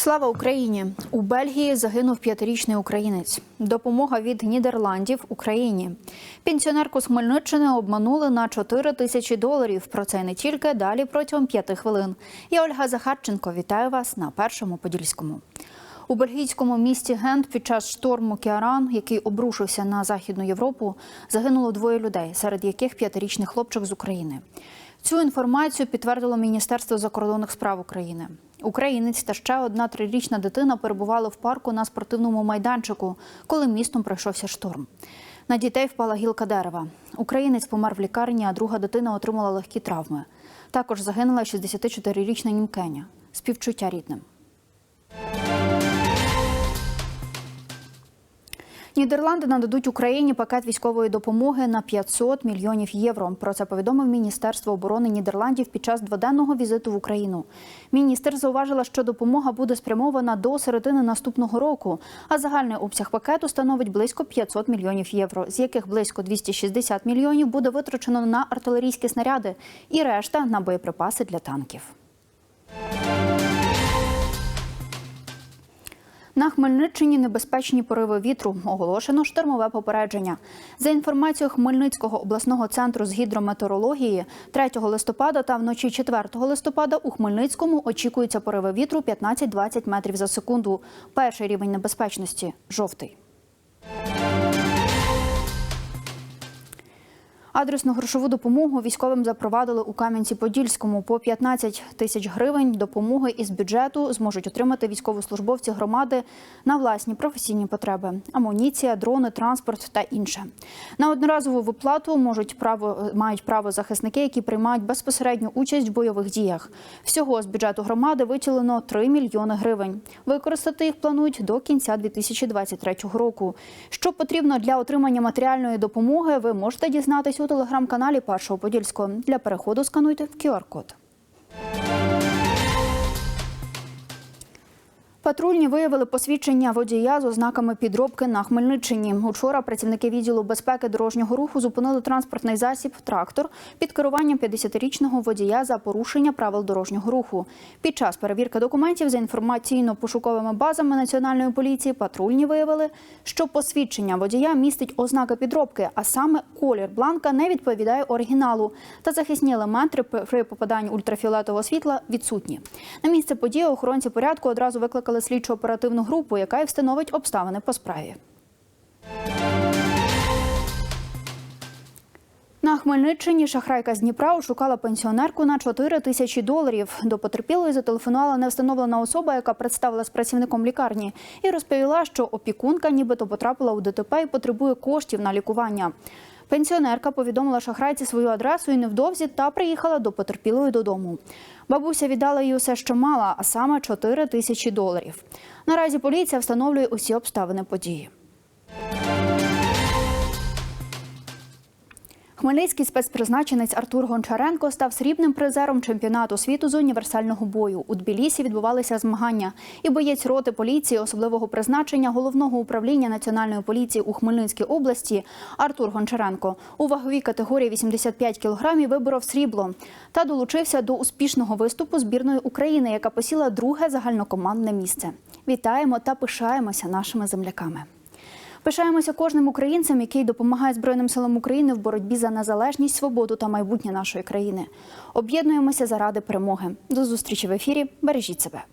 Слава Україні! У Бельгії загинув п'ятирічний українець. Допомога від Нідерландів Україні. Пенсіонерку з Хмельниччини обманули на 4 тисячі доларів. Про це не тільки далі протягом п'яти хвилин. Я Ольга Захарченко. Вітаю вас на першому подільському. У бельгійському місті Гент під час шторму Кіаран, який обрушився на західну Європу, загинуло двоє людей, серед яких п'ятирічний хлопчик з України. Цю інформацію підтвердило Міністерство закордонних справ України. Українець та ще одна трирічна дитина перебували в парку на спортивному майданчику, коли містом пройшовся шторм. На дітей впала гілка дерева. Українець помер в лікарні, а друга дитина отримала легкі травми. Також загинула 64-річна німкеня. Співчуття рідним. Нідерланди нададуть Україні пакет військової допомоги на 500 мільйонів євро. Про це повідомив Міністерство оборони Нідерландів під час дводенного візиту в Україну. Міністр зауважила, що допомога буде спрямована до середини наступного року, а загальний обсяг пакету становить близько 500 мільйонів євро, з яких близько 260 мільйонів буде витрачено на артилерійські снаряди і решта на боєприпаси для танків. На Хмельниччині небезпечні пориви вітру. Оголошено штормове попередження. За інформацією Хмельницького обласного центру з гідрометеорології, 3 листопада та вночі 4 листопада у Хмельницькому очікуються пориви вітру 15-20 метрів за секунду. Перший рівень небезпечності жовтий. Адресну грошову допомогу військовим запровадили у Кам'янці-Подільському. По 15 тисяч гривень допомоги із бюджету зможуть отримати військовослужбовці громади на власні професійні потреби: амуніція, дрони, транспорт та інше. На одноразову виплату можуть право мають право захисники, які приймають безпосередню участь в бойових діях. Всього з бюджету громади виділено 3 мільйони гривень. Використати їх планують до кінця 2023 року. Що потрібно для отримання матеріальної допомоги, ви можете у телеграм-каналі Першого Подільського. Для переходу скануйте в QR-код. Патрульні виявили посвідчення водія з ознаками підробки на Хмельниччині. Учора працівники відділу безпеки дорожнього руху зупинили транспортний засіб трактор під керуванням 50-річного водія за порушення правил дорожнього руху. Під час перевірки документів за інформаційно-пошуковими базами національної поліції патрульні виявили, що посвідчення водія містить ознаки підробки, а саме колір бланка не відповідає оригіналу, та захисні елементи при попаданні ультрафіолетового світла відсутні. На місце події охоронці порядку одразу викликали слідчо оперативну групу, яка й встановить обставини по справі. На Хмельниччині шахрайка з Дніпра ошукала пенсіонерку на 4 тисячі доларів. До потерпілої зателефонувала невстановлена особа, яка представилась працівником лікарні, і розповіла, що опікунка нібито потрапила у ДТП і потребує коштів на лікування. Пенсіонерка повідомила шахрайці свою адресу і невдовзі та приїхала до потерпілої додому. Бабуся віддала їй усе, що мала, а саме 4 тисячі доларів. Наразі поліція встановлює усі обставини події. Хмельницький спецпризначенець Артур Гончаренко став срібним призером чемпіонату світу з універсального бою. У Тбілісі відбувалися змагання. І боєць роти поліції особливого призначення головного управління національної поліції у Хмельницькій області Артур Гончаренко у ваговій категорії 85 кілограмів виборов срібло та долучився до успішного виступу збірної України, яка посіла друге загальнокомандне місце. Вітаємо та пишаємося нашими земляками. Пишаємося кожним українцем, який допомагає Збройним силам України в боротьбі за незалежність, свободу та майбутнє нашої країни. Об'єднуємося заради перемоги. До зустрічі в ефірі. Бережіть себе.